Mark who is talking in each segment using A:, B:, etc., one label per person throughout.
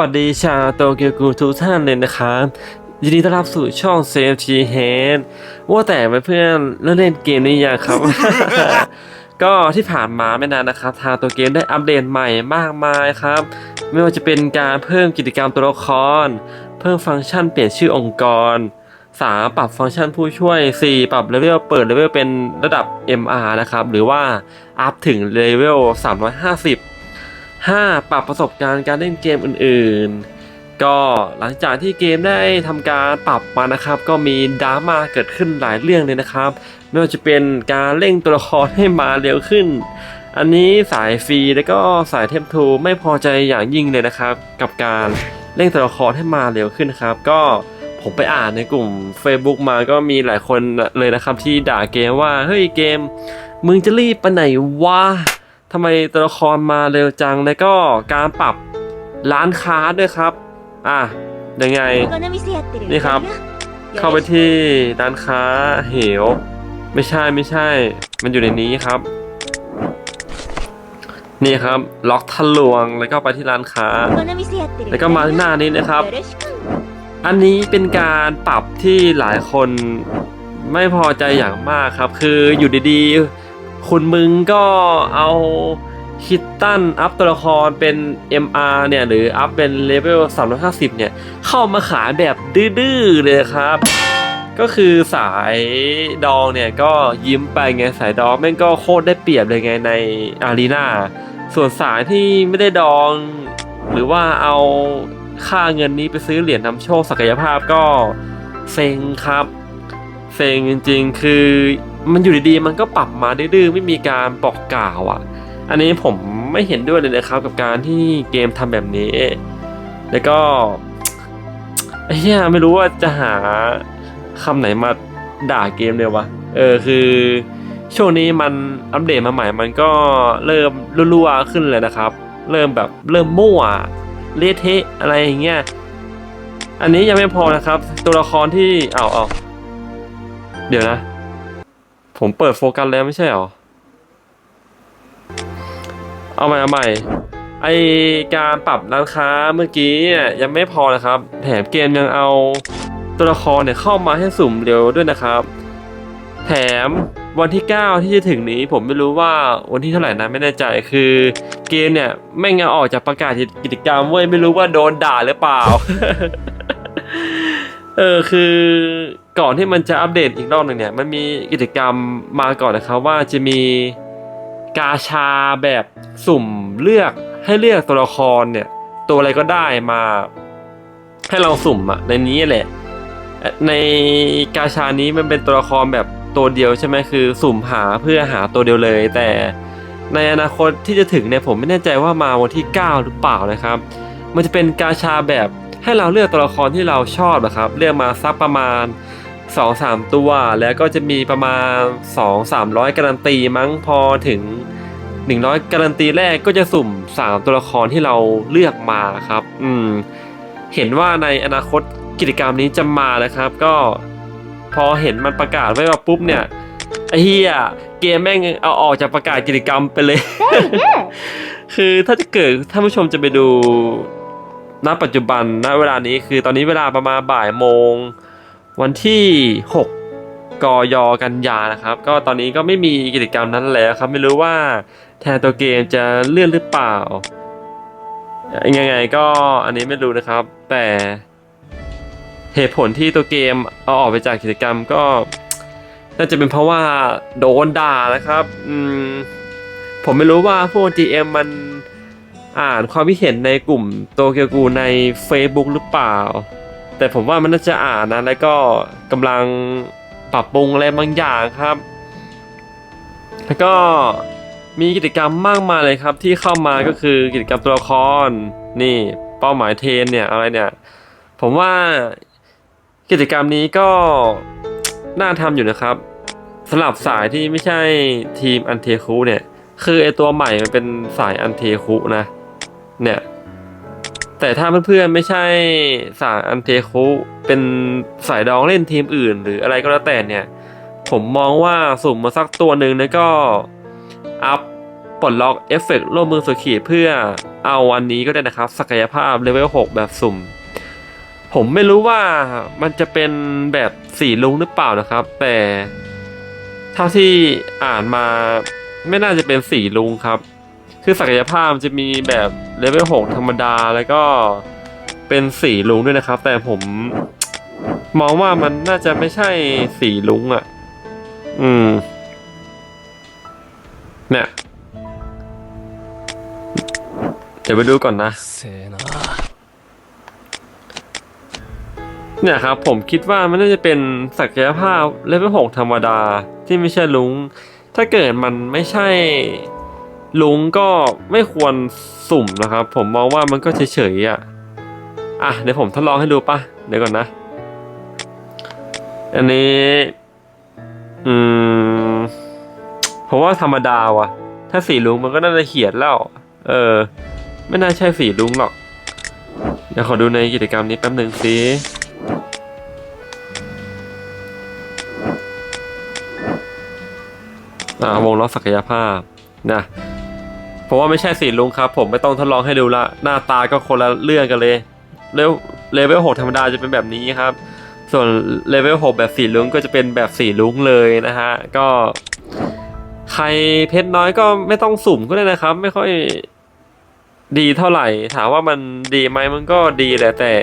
A: วัสดีชาวโตเกียวกูทุกท่านเลยนะครับยินดีต้อนรับสู่ช่อง CFT Head ว่าแต่เพื่อนเล่นเล่นเกมนี้ยังครับ ก็ที่ผ่านมาไม่นานนะครับ ทางตัวเกมได้อัปเดตใหม่มากมายครับ ไม่ว่าจะเป็นการเพิ่มกิจกรรมตัวละคร เพิ่มฟังก์ชันเปลี่ยนชื่อองค์กร 3 ปรับฟังก์ชันผู้ช่วย 4 ปรับเลเวลเปิดเลเวลเป็นระดับ MR นะครับ หรือว่าอัพถึงเลเวล350 5. ปรับประสบการณ์การเล่นเกมอื่นๆ ก็หลังจากที่เกมได้ทำการปรับมานะครับ ก็มีดราม่าเกิดขึ้นหลายเรื่องเลยนะครับ ไม่ว่าจะเป็นการเร่งตัวละครให้มาเร็วขึ้น อันนี้สายฟรีแล้วก็สายเทมทูไม่พอใจอย่างยิ่งเลยนะครับ กับการเร่งตัวละครให้มาเร็วขึ้นครับ ก็ผมไปอ่านในกลุ่ม Facebook มาก็มีหลายคนเลยนะครับที่ด่าเกมว่าเฮ้ยเกม มึงจะรีบไปไหนวะ ทำไมตัวละครมาเร็วจัง แล้วก็การปรับร้านค้าด้วยครับ อะยังไง นี่ครับ เข้าไปที่ร้านค้าเหว ไม่ใช่ไม่ใช่ มันอยู่ในนี้ครับ นี่ครับ ล็อกทะลวง แล้วก็ไปที่ร้านค้า แล้วก็มาที่หน้านี้นะครับ อันนี้เป็นการปรับที่หลายคนไม่พอใจอย่างมากครับ คืออยู่ดีๆ คุณมึงก็เอาคิตตันอัพตัวละครเป็น MR เนี่ยหรืออัพเป็นเลเวล350 เนี่ย เข้ามาขายแบบดื้อๆเลยครับ ก็คือสายดองเนี่ยก็ยิ้มไปไงสายดองแม่งก็โคตรได้เปรียบเลยไงในอารีนาส่วนสายที่ไม่ได้ดอง หรือว่าเอาค่าเงินนี้ไปซื้อเหรียญนำโชคศักยภาพก็เซ็งครับ เซ็งจริงๆคือ มันอยู่ดีๆมันก็ปรับมาดื้อๆไม่มีการบอกกล่าวอะ อันนี้ผมไม่เห็นด้วยเลยนะครับกับการที่เกมทำแบบนี้ แล้วก็ไอ้เหี้ยไม่รู้ว่าจะหาคำไหนมาด่าเกมเดียววะเออคือช่วงนี้มันอัปเดตมาใหม่มันก็เริ่มรั่วๆขึ้นเลยนะครับ เริ่มแบบเริ่มมั่วเละเทะอะไรอย่างเงี้ยอันนี้ยังไม่พอนะครับ ตัวละครที่เอาเอาเดี๋ยวนะ ผมเปิดโฟกัสแล้วไม่ใช่หรอ เอาใหม่เอาใหม่ ไอการปรับร้านค้าเมื่อกี้เนี่ยยังไม่พอนะครับ แถมเกมยังเอาตัวละครเนี่ยเข้ามาให้สุ่มเร็วด้วยนะครับ แถมวันที่ 9 ที่จะถึงนี้ผมไม่รู้ว่าวันที่เท่าไหร่นะไม่แน่ใจคือเกมเนี่ยไม่งเอาออกจากประกาศกิจกรรมเว้ยไม่รู้ว่าโดนด่าหรือเปล่า เออคือ ก่อนที่มันจะอัปเดตอีกรอบหนึ่งเนี่ย มันมีกิจกรรมมาก่อนนะครับว่าจะมีกาชาแบบสุ่มเลือกให้เลือกตัวละครเนี่ย ตัวอะไรก็ได้มาให้เราสุ่มอะในนี้แหละ ในกาชานี้มันเป็นตัวละครแบบตัวเดียวใช่ไหมคือ สุ่มหาเพื่อหาตัวเดียวเลย แต่ในอนาคตที่จะถึงเนี่ยผมไม่แน่ใจว่ามาวันที่ 9 หรือเปล่านะครับ มันจะเป็นกาชาแบบให้เราเลือกตัวละครที่เราชอบนะครับ เลือกมาสักประมาณ 2-3ตัวแล้วก็จะมีประมาณ2-300การันตีมั้งพอถึง100การันตีแรกก็จะสุ่ม3ตัวละครที่เราเลือกมาครับ อืม เห็นว่าในอนาคตกิจกรรมนี้จะมานะครับ ก็พอเห็นมันประกาศไว้ว่าปุ๊บเนี่ยไอ้เฮียเกมแม่งเอาออกจากประกาศกิจกรรมไปเลย คือถ้าจะเกิดท่านผู้ชมจะไปดูณปัจจุบันณเวลานี้คือตอนนี้เวลาประมาณบ่ายโมง วันที่ 6กยกันยานะครับ ก็ตอนนี้ก็ไม่มีกิจกรรมนั้นแล้วครับ ไม่รู้ว่าแทนตัวเกมจะเลื่อนหรือเปล่า ยังไงก็อันนี้ไม่รู้นะครับ แต่เหตุผลที่ตัวเกมเอาออกไปจากกิจกรรมก็ น่าจะเป็นเพราะว่าโดนด่านะครับอืมผมไม่รู้ว่าพวก GM มันอ่านความคิดเห็นในกลุ่มโตเกียวกูใน Facebook หรือเปล่า แต่ผมว่ามันน่าจะอ่านนะแล้วก็กำลังปรับปรุงอะไรบางอย่างครับ แล้วก็มีกิจกรรมมากมายเลยครับที่เข้ามาก็คือกิจกรรมตัวละครนี่เป้าหมายเทนเนี่ยอะไรเนี่ย ผมว่ากิจกรรมนี้ก็น่าทำอยู่นะครับสำหรับสายที่ไม่ใช่ทีมอันเทคุเนี่ย คือไอตัวใหม่มันเป็นสายอันเทคุนะ เนี่ย แต่ถ้าเพื่อนๆไม่ใช่สายอันเทคุเป็นสายดองเล่นทีมอื่น หรืออะไรก็แล้วแต่เนี่ย ผมมองว่าสุ่มมาสักตัวหนึ่งแล้วก็อัพปลดล็อกเอฟเฟกต์ร่วมมือสุขีเพื่อเอาอันนี้ก็ได้นะครับ ศักยภาพเลเวล 6 แบบสุ่ม ผมไม่รู้ว่ามันจะเป็นแบบสีลุงหรือเปล่านะครับ แต่เท่าที่อ่านมาไม่น่าจะเป็นสีลุงครับ คือศักยภาพจะมีแบบเลเวลหกธรรมดาแล้วก็เป็นสีลุงด้วยนะครับ แต่ผมมองว่ามันน่าจะไม่ใช่สีลุงอะ่ะ อืม เนี่ย เดี๋ยวไปดูก่อนนะ เนี่ยครับ ผมคิดว่ามันน่าจะเป็นศักยภาพเลเวลหกธรรมดาที่ไม่ใช่ลุง ถ้าเกิดมันไม่ใช่ ลุงก็ไม่ควรสุ่มนะครับ ผมมองว่ามันก็เฉยๆอะ อะเดี๋ยวผมทดลองให้ดูปะเดี๋ยวก่อนนะ อันนี้ อืมผมว่าธรรมดาว่ะ ถ้าสีลุงมันก็น่าจะเขียนแล้ว เออ ไม่น่าใช่สีลุงหรอก เดี๋ยวขอดูในกิจกรรมนี้แป๊บหนึ่งสิอ่าวงล้อศักยภาพนะ เพราะว่าไม่ใช่สีลุงครับ ผมไม่ต้องทดลองให้ดูละ หน้าตาก็คนละเรื่องกันเลยเลเวลเลเวลหกธรรมดาจะเป็นแบบนี้ครับ ส่วนเลเวลหกแบบสีลุงก็จะเป็นแบบสีลุงเลยนะฮะ ก็ใครเพชรน้อยก็ไม่ต้องสุ่มก็ได้นะครับ ไม่ค่อยดีเท่าไหร่ ถามว่ามันดีไหมมันก็ดีแหละแต่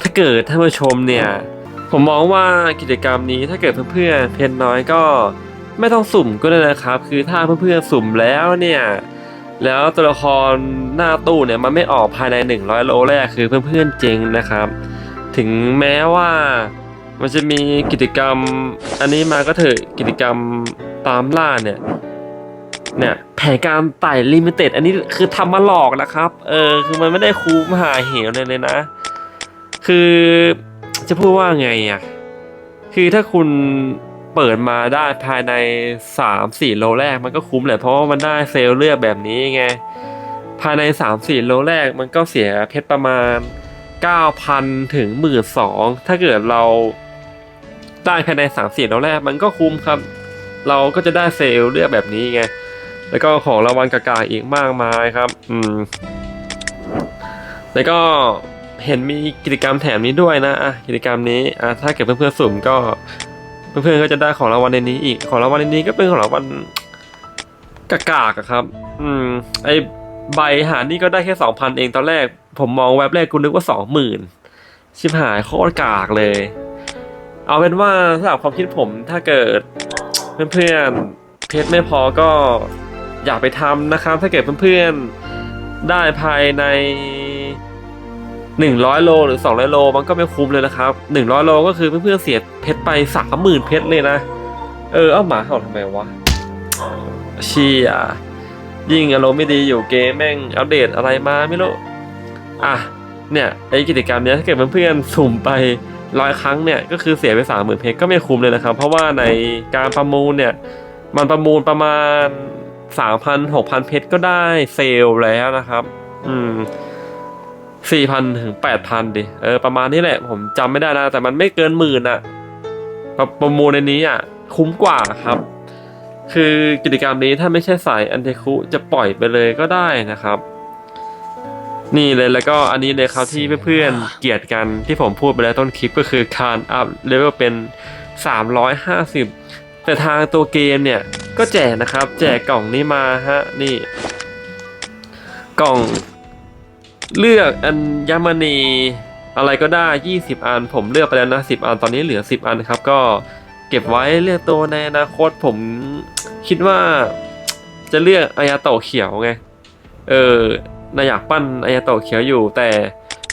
A: ถ้าเกิดท่านผู้ชมเนี่ย ผมมองว่ากิจกรรมนี้ถ้าเกิดเพื่อนๆเพชรน้อยก็ไม่ต้องสุ่มก็ได้นะครับ คือถ้าเพื่อนๆสุ่มแล้วเนี่ย แล้วตัวละครหน้าตู้เนี่ยมันไม่ออกภายใน 100 โลแรกคือเพื่อนๆเจงนะครับ ถึงแม้ว่ามันจะมีกิจกรรมอันนี้มาก็เถอะกิจกรรมตามล่าเนี่ยเนี่ยแผนการไต่ลิมิเต็ดอันนี้คือทำมาหลอกนะครับ เออคือมันไม่ได้คุ้มหาเหวเลยเลยนะ คือจะพูดว่าไงอะคือถ้าคุณ เปิดมาได้ภายในสามสี่โลแรกมันก็คุ้มแหละเพราะว่ามันได้เซลล์เลือกแบบนี้ไง ภายในสามสี่โลแรกมันก็เสียเพชรประมาณเก้าพันถึงหมื่นสองถ้าเกิดเราได้ภายในสามสี่โลแรกมันก็คุ้มครับ เราก็จะได้เซลล์เลือกแบบนี้ไง แล้วก็ของรางวัลกากาอีกมากมายครับ อืม แล้วก็เห็นมีกิจกรรมแถมนี้ด้วยนะอะกิจกรรมนี้อะถ้าเกิดเพื่อนๆสุ่มก็ เพื่อนๆก็จะได้ของรางวัลในนี้อีกของรางวัลในนี้ก็เป็นของรางวัลกากากๆอะครับ อืม ไอใบหานี่ก็ได้แค่สองพันเองตอนแรก ผมมองแว็บแรกกูนึกว่าสองหมื่นชิบหายโคตรกากเลย เอาเป็นว่าสำหรับความคิดผมถ้าเกิด เพื่อนๆเพชรไม่พอก็อย่าไปทำนะครับ ถ้าเกิดเพื่อนๆได้ภายใน หนึ่งร้อยโลหรือสองร้อยโลมันก็ไม่คุ้มเลยนะครับหนึ่งร้อยโลก็คือเพื่อนๆเสียเพชรไปสามหมื่นเพชรเลยนะ เออ เอาหมาเห่าทำไมวะเชียยิ่งอารมณ์ไม่ดีอยู่เกมแม่งอัปเดตอะไรมาไม่รู้ อะ เนี่ยไอกิจกรรมเนี้ยถ้าเกิดเพื่อนๆสุ่มไปร้อยครั้งเนี่ยก็คือเสียไปสามหมื่นเพชรก็ไม่คุ้มเลยนะครับ เพราะว่าในการประมูลเนี่ย มันประมูลประมาณสามพันหกพันเพชรก็ได้เซลล์แล้วนะครับ อืม สี่พันถึงแปดพันดิ เออประมาณนี้แหละ ผมจำไม่ได้นะ แต่มันไม่เกินหมื่นอะประประมูลในนี้อะคุ้มกว่าครับ คือกิจกรรมนี้ถ้าไม่ใช่สายอันเทคุจะปล่อยไปเลยก็ได้นะครับ นี่เลยแล้วก็อันนี้เลยครับที่เพื่อนๆเกลียดกันที่ผมพูดไปแล้วต้นคลิปก็คือการอัพเลเวลเป็น 350 แต่ทางตัวเกมเนี่ยก็แจกนะครับ แจกกล่องนี้มาฮะนี่ กล่อง เลือกอัญมณีอะไรก็ได้ 20 อัน ผมเลือกไปแล้วนะ 10 อัน ตอนนี้เหลือ 10 อันครับ ก็เก็บไว้เลือกตัวในอนาคตผมคิดว่าจะเลือกอายาโตเขียวไง เออนายอยากปั้นอายาโตเขียวอยู่ แต่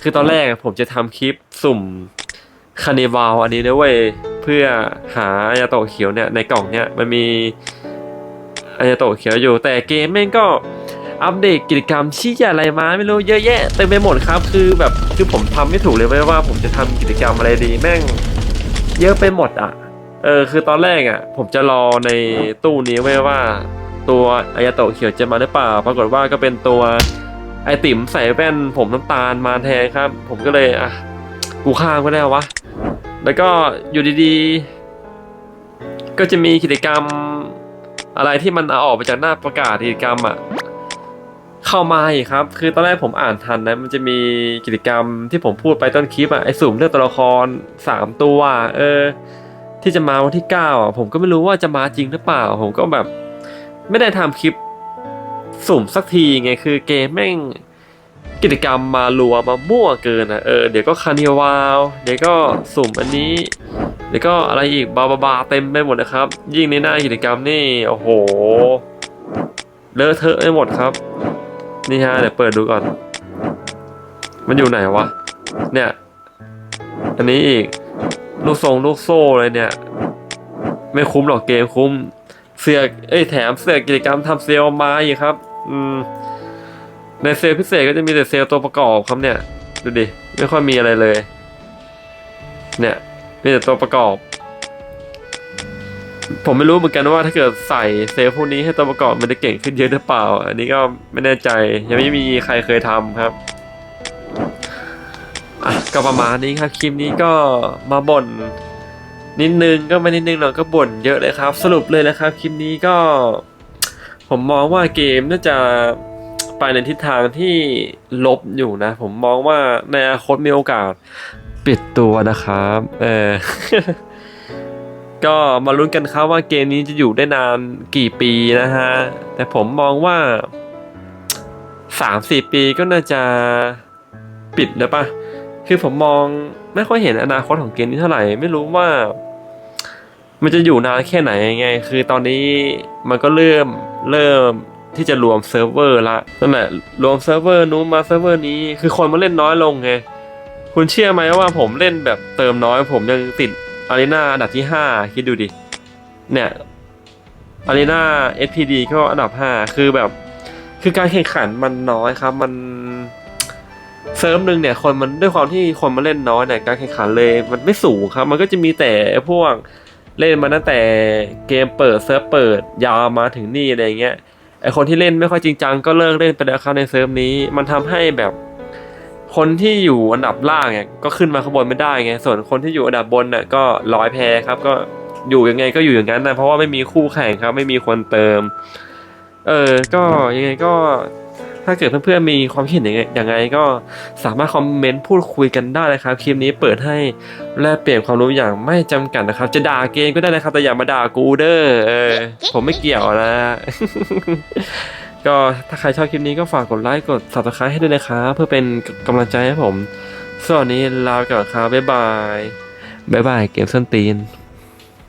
A: คือตอนแรกผมจะทำคลิปสุ่มคานิวาลอันนี้นะเว้ยเพื่อหาอายาโตเขียวเนี่ยในกล่องเนี่ยมันมีอายาโตเขียวอยู่ แต่เกมแม่งก็ อัปเดตกิจกรรมชี้อะไรมาไม่รู้เยอะแยะเต็มไปหมดครับ คือแบบคือผมทำไม่ถูกเลยเว้ยว่าผมจะทำกิจกรรมอะไรดีแม่ง เยอะไปหมดอะเออคือตอนแรกอะ ผมจะรอในตู้นี้ไว้ว่า ตัวอายาโตะเขียวจะมาหรือเปล่า ปรากฏว่าก็เป็นตัวไอติ๋มใส่แว่น ผมน้ำตาลมาแทนครับ ผมก็เลยอะกูข้ามก็ได้วะแล้วก็อยู่ดีๆ ก็จะมีกิจกรรมอะไรที่มันเอาออกไปจากหน้าประกาศกิจกรรมอะ เข้ามาอีกครับ คือตอนแรกผมอ่านทันนะ มันจะมีกิจกรรมที่ผมพูดไปต้นคลิปอะไอสุ่มเลือกตัวละครสามตัว เออ ที่จะมาวันที่เก้าอะผมก็ไม่รู้ว่าจะมาจริงหรือเปล่า ผมก็แบบ ไม่ได้ทำคลิปสุ่มสักทีไง คือเกมแม่งกิจกรรมมารัวมามั่วเกินอะ เออ เดี๋ยวก็คานิวาวเดี๋ยวก็สุ่มอันนี้ เดี๋ยวก็อะไรอีกบาบาบาเต็มไปหมดนะครับ ยิ่งในหน้ากิจกรรมนี่ โอ้โห เลอะเทอะไปหมดครับ นี่ฮะเดี๋ยวเปิดดูก่อน มันอยู่ไหนวะ เนี่ย อันนี้อีก ลูกทรงลูกโซ่เลยเนี่ย ไม่คุ้มหรอกเกมคุ้ม เสือกเอ้ยแถมเสือกกิจกรรมทำเซลล์มาอีกครับ อืม ในเซลล์พิเศษก็จะมีแต่เซลล์ตัวประกอบครับเนี่ย ดูดิ ไม่ค่อยมีอะไรเลย เนี่ย มีแต่ตัวประกอบ ผมไม่รู้เหมือนกันว่าถ้าเกิดใส่เซลล์พวกนี้ให้ตัวประกอบมันจะเก่งขึ้นเยอะหรือเปล่า อันนี้ก็ไม่แน่ใจยังไม่มีใครเคยทำครับก็ประมาณนี้ครับคลิปนี้ก็มาบ่นนิดนึงก็ไม่นิดนึงหรอกก็บ่นเยอะเลยครับ สรุปเลยนะครับคลิปนี้ก็ ผมมองว่าเกมน่าจะไปในทิศทางที่ลบอยู่นะ ผมมองว่าในอนาคตมีโอกาสปิดตัวนะครับ เออ ก็มาลุ้นกันครับว่าเกมนี้จะอยู่ได้นานกี่ปีนะฮะ แต่ผมมองว่าสามสี่ปีก็น่าจะปิดแล้วปะคือผมมองไม่ค่อยเห็นอนาคตของเกมนี้เท่าไหร่ ไม่รู้ว่า มันจะอยู่นานแค่ไหนยังไง คือตอนนี้มันก็เริ่มเริ่มที่จะรวมเซิร์ฟเวอร์ละนั่นแหละรวมเซิร์ฟเวอร์นู้นมาเซิร์ฟเวอร์นี้คือคนมาเล่นน้อยลงไงคุณเชื่อไหมว่าผมเล่นแบบเติมน้อยผมยังติด อารีนาอันดับที่ห้าคิดดูดิ เนี่ยอารีนา SPD ก็อันดับห้าคือแบบ คือการแข่งขันมันน้อยครับ มันเซิร์ฟหนึ่งเนี่ยคนมันด้วยความที่คนมาเล่นน้อยเนี่ยการแข่งขันเลยมันไม่สูงครับ มันก็จะมีแต่พวกเล่นมาตั้งแต่เกมเปิดเซิร์ฟเปิดยาวมาถึงนี่อะไรเงี้ยไอคนที่เล่นไม่ค่อยจริงจังก็เลิกเล่นไปแล้วครับในเซิร์ฟนี้ มันทำให้แบบ คนที่อยู่อันดับล่างเนี่ยก็ขึ้นมาข้างบนไม่ได้ไงส่วนคนที่อยู่อันดับบนเนี่ยก็ร้อยแพ้ครับ ก็อยู่ยังไงก็อยู่อย่างนั้นนะเพราะว่าไม่มีคู่แข่งครับ ไม่มีคนเติม เออ ก็ยังไงก็ถ้าเกิดเพื่อนๆมีความคิดเห็นยังไงยังไงก็สามารถคอมเมนต์พูดคุยกันได้นะครับ คลิปนี้เปิดให้แลกเปลี่ยนความรู้อย่างไม่จำกัดนะครับ จะด่าเกมก็ได้นะครับแต่อย่ามาด่ากูเด้อเออ ผมไม่เกี่ยวนะ ก็ถ้าใครชอบคลิปนี้ก็ฝากกดไลค์กด subscribe ให้ด้วยนะครับเพื่อเป็นกำลังใจให้ผมส่วนนนี้ลาไปก่อนครับบ๊ายบายบ๊ายบายเกมส้นตีน